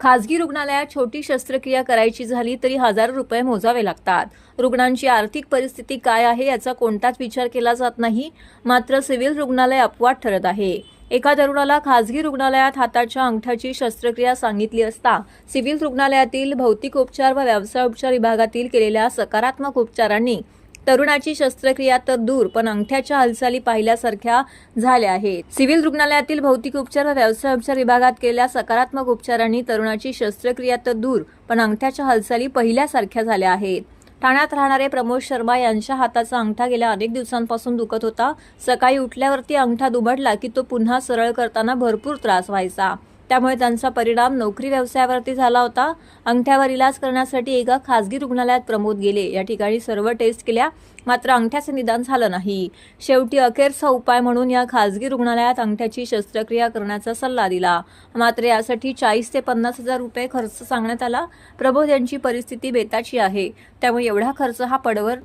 खासगी रुग्णालयात छोटी शस्त्रक्रिया करायची झाली तरी हजारो रुपये मोजावे लागतात. रुग्णांची आर्थिक परिस्थिती काय आहे याचा कोणताच विचार केला जात नाही मात्र सिव्हिल रुग्णालय अपवाद ठरत आहे. एका तरुणाला खासगी रुग्णालयात हाताच्या अंगठ्याची शस्त्रक्रिया सांगितली असता सिव्हिल रुग्णालयातील भौतिक उपचार व व्यवसाय उपचार विभागातील केलेल्या सकारात्मक उपचारांनी तरुणाची शस्त्रक्रिया तर दूर पण अंगठ्याच्या हालचाली पाहिल्यासारख्या झाल्या आहेत. सिव्हिल रुग्णालयातील भौतिक उपचार व व्यवसाय उपचार विभागात केलेल्या सकारात्मक उपचारांनी तरुणाची शस्त्रक्रिया तर दूर पण अंगठ्याच्या हालचाली पहिल्यासारख्या झाल्या आहेत. ठाण्यात राहणारे प्रमोद शर्मा यांच्या हाताचा अंगठा गेल्या अनेक दिवसांपासून दुखत होता. सकाळी उठल्यावरती अंगठा दुमडला की तो पुन्हा सरळ करताना भरपूर त्रास व्हायचा. त्यामुळे त्यांचा परिणाम नोकरी व्यवसायावरती झाला होता. अंगठ्यावर इलाज करण्यासाठी एका खासगी रुग्णालयात प्रमोद गेले. या ठिकाणी सर्व टेस्ट केल्या मात्र अंगठ्याचे निदान झालं नाही. शेवटी अखेरचा उपाय म्हणून या खासगी रुग्णालयात अंगठ्याची शस्त्रक्रिया करण्याचा सल्ला दिला. मात्र यासाठी चाळीस ते पन्नास हजार रुपये खर्च सांगण्यात आला. प्रबोध यांची परिस्थिती बेताची आहे. त्यामुळे एवढा खर्च हा पडवर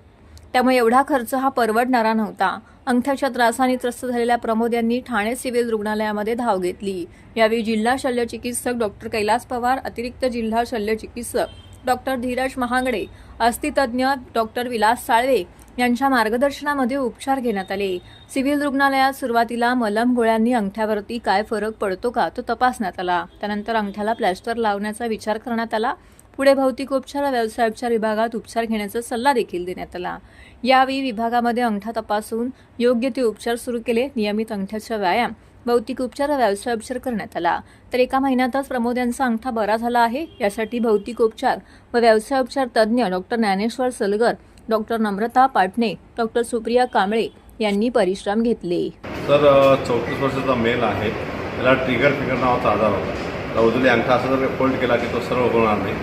त्यामुळे एवढा खर्च हा परवडणारा नव्हता. अंगठ्याच्या त्रासाने त्रस्त झालेल्या प्रमोद यांनी ठाणे सिव्हिल रुग्णालयामध्ये धाव घेतली. यावेळी जिल्हा शल्यचिकित्सक डॉक्टर कैलास पवार अतिरिक्त जिल्हा शल्यचिकित्सक डॉक्टर धीरज महागडे अस्थितज्ञ डॉक्टर विलास साळवे यांच्या मार्गदर्शनामध्ये उपचार घेण्यात आले. सिव्हिल रुग्णालयात सुरुवातीला मलम गोळ्यांनी अंगठ्यावरती काय फरक पडतो का तो तपासण्यात आला. त्यानंतर अंगठ्याला प्लॅस्टर लावण्याचा विचार करण्यात आला. पुढे भौतिक उपचार व व्यवसाय उपचार विभागात उपचार घेण्याचा सल्ला देखील देण्यात आला. यावेळी विभागामध्ये अंगठा तपासून योग्य ते उपचार सुरू केले नियमित अंगठ्याचा व्यायाम भौतिक उपचार व व्यवसाय उपचार करण्यात आला. तर एका महिन्यातच प्रमोद यांचा अंगठा बरा झाला आहे. यासाठी भौतिक उपचार व व्यवसाय उपचार तज्ज्ञ doctor Dnyaneshwar Salgar doctor Namrata Patne doctor Supriya Kamble यांनी परिश्रम घेतले. सर चौतीस वर्षाचा मेल आहे. त्याला ट्रिगर फिगर नावाचा आजार होता. तर अंगठा असा जर फोल्ड केला की तो सर्व होणार नाही.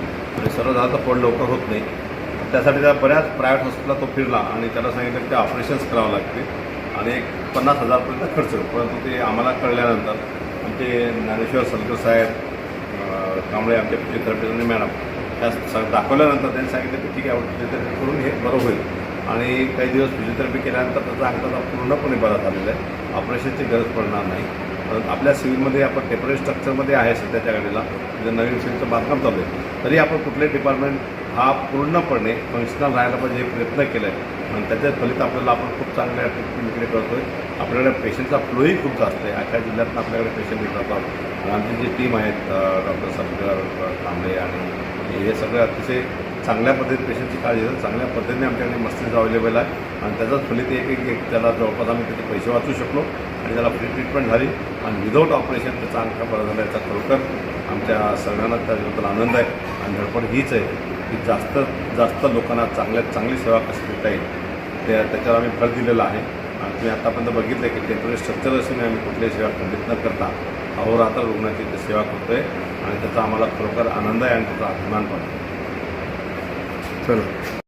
आणि सर्व झालं तर पण लवकर होत नाही. त्यासाठी त्या बऱ्याच प्रायव्हेट हॉस्पिटलला तो फिरला आणि त्याला सांगितलं की ते ऑपरेशन्स करावं लागते आणि एक पन्नास हजारपर्यंत खर्च परंतु ते आम्हाला कळल्यानंतर आमचे ज्ञानेश्वर सलकर साहेब कांबळे आमचे फिजिओथेरपिस्ट आणि मॅडम त्या स- दाखवल्यानंतर त्यांनी सांगितलं की ठीक आहे फिजिओथेरपी करून हे बरं होईल. आणि काही दिवस फिजिओथेरपी केल्यानंतर त्याचा अंगठा पूर्णपणे बरा झालेला आहे. ऑपरेशनची गरज पडणार नाही. आपल्या सिव्हिलमध्ये आपण टेंपररी स्ट्रक्चरमध्ये आहे सध्याच्या घडीला. म्हणजे नवीन सिव्हिलचं बांधकाम चालू आहे. तरी आपण कुठलेही डिपार्टमेंट हा पूर्णपणे फंक्शनल राहायला पाहिजे प्रयत्न केला आहे आणि त्याच्या फलित आपल्याला आपण खूप चांगल्या ट्रीटमेंटकडे करतो आहे आपल्याकडे पेशंटचा फ्लोही खूप जास्त आहे. अख्या जिल्ह्यातून आपल्याकडे पेशंट येत जातात आणि आमची जी टीम आहेत डॉक्टर सरकर कांबळे आणि हे सगळे अतिशय चांगल्या पद्धतीने पेशंटची काळजी घेतात. चांगल्या पद्धतीने आमच्याकडे मस्तिष्क अवेलेबल आहे. आणि त्याचाच फलित एक एक एक त्याला जवळपास आम्ही त्याचे पैसे वाचू शकलो आणि त्याला फ्री ट्रीटमेंट झाली. आणि विदाऊट ऑपरेशन त्याचा अंगठा बरा झाला याचा खरोखर आमच्या सगळ्यांना त्याच्याबद्दल आनंद आहे. आणि धडपड हीच आहे की जास्त जास्त लोकांना चांगल्यात चांगली सेवा कशी देता येईल त्या त्याच्यावर आम्ही भर दिलेला आहे. आणि तुम्ही आतापर्यंत बघितलं की टेंपररी स्ट्रक्चर असून आम्ही कुठल्याही सेवा खंडित न करता अहोरात्र रुग्णाची सेवा करतो आहे आणि त्याचा आम्हाला खरोखर आनंद आहे आणि त्याचा अभिमान पण आहे. चलो